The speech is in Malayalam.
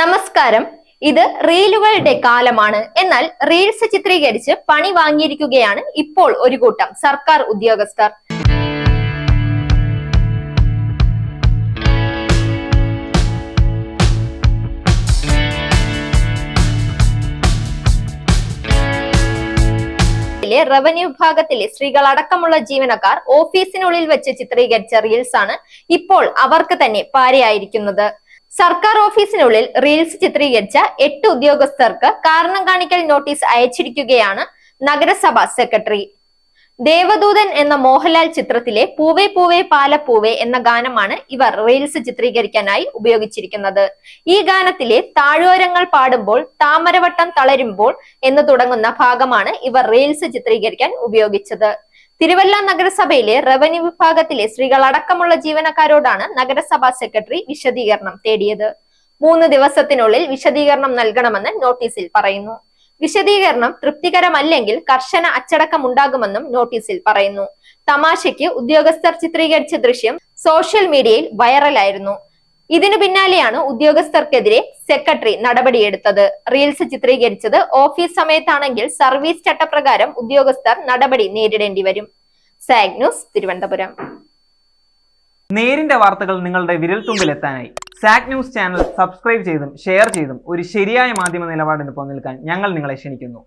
നമസ്കാരം. ഇത് റീലുകളുടെ കാലമാണ്. എന്നാൽ റീൽസ് ചിത്രീകരിച്ച് പണി വാങ്ങിയിരിക്കുകയാണ് ഇപ്പോൾ ഒരു കൂട്ടം സർക്കാർ ഉദ്യോഗസ്ഥർ. റവന്യൂ വിഭാഗത്തിലെ സ്ത്രീകൾ അടക്കമുള്ള ജീവനക്കാർ ഓഫീസിനുള്ളിൽ വെച്ച് ചിത്രീകരിച്ച റീൽസ് ആണ് ഇപ്പോൾ അവർക്ക് തന്നെ പാരയായിരിക്കുന്നത്. സർക്കാർ ഓഫീസിനുള്ളിൽ റീൽസ് ചിത്രീകരിച്ച എട്ട് ഉദ്യോഗസ്ഥർക്ക് കാരണം കാണിക്കൽ നോട്ടീസ് അയച്ചിരിക്കുകയാണ് നഗരസഭ സെക്രട്ടറി. ദേവദൂതൻ എന്ന മോഹൻലാൽ ചിത്രത്തിലെ പൂവേ പൂവേ പാല പൂവേ എന്ന ഗാനമാണ് ഇവർ റീൽസ് ചിത്രീകരിക്കാനായി ഉപയോഗിച്ചിരിക്കുന്നത്. ഈ ഗാനത്തിലെ താഴ്വരങ്ങൾ പാടുമ്പോൾ താമരവട്ടം തളരുമ്പോൾ എന്ന് തുടങ്ങുന്ന ഭാഗമാണ് ഇവർ റീൽസ് ചിത്രീകരിക്കാൻ ഉപയോഗിച്ചത്. തിരുവല്ല നഗരസഭയിലെ റവന്യൂ വിഭാഗത്തിലെ സ്ത്രീകൾ അടക്കമുള്ള ജീവനക്കാരോടാണ് നഗരസഭാ സെക്രട്ടറി വിശദീകരണം തേടിയത്. മൂന്ന് ദിവസത്തിനുള്ളിൽ വിശദീകരണം നൽകണമെന്ന് നോട്ടീസിൽ പറയുന്നു. വിശദീകരണം തൃപ്തികരമല്ലെങ്കിൽ കർശന അച്ചടക്കം ഉണ്ടാകുമെന്നും നോട്ടീസിൽ പറയുന്നു. തമാശയ്ക്ക് ഉദ്യോഗസ്ഥർ ചിത്രീകരിച്ച ദൃശ്യം സോഷ്യൽ മീഡിയയിൽ വൈറലായിരുന്നു ഇതിനു പിന്നാലെയാണ് ഉദ്യോഗസ്ഥർക്കെതിരെ സെക്രട്ടറി നടപടിയെടുത്തത്. റീൽസ് ചിത്രീകരിച്ചത് ഓഫീസ് സമയത്താണെങ്കിൽ സർവീസ് ചട്ടപ്രകാരം ഉദ്യോഗസ്ഥർ നടപടി നേരിടേണ്ടി വരും. സാഗ് ന്യൂസ് തിരുവനന്തപുരം. നേരിന്റെ വാർത്തകൾ നിങ്ങളുടെ വിരൽത്തുമ്പിൽ എത്താനായി സാക് ന്യൂസ് ചാനൽ സബ്സ്ക്രൈബ് ചെയ്തും ഷെയർ ചെയ്തും ഒരു ശരിയായ മാധ്യമ നിലപാടിന് നിൽക്കാൻ ഞങ്ങൾ നിങ്ങളെ ക്ഷണിക്കുന്നു.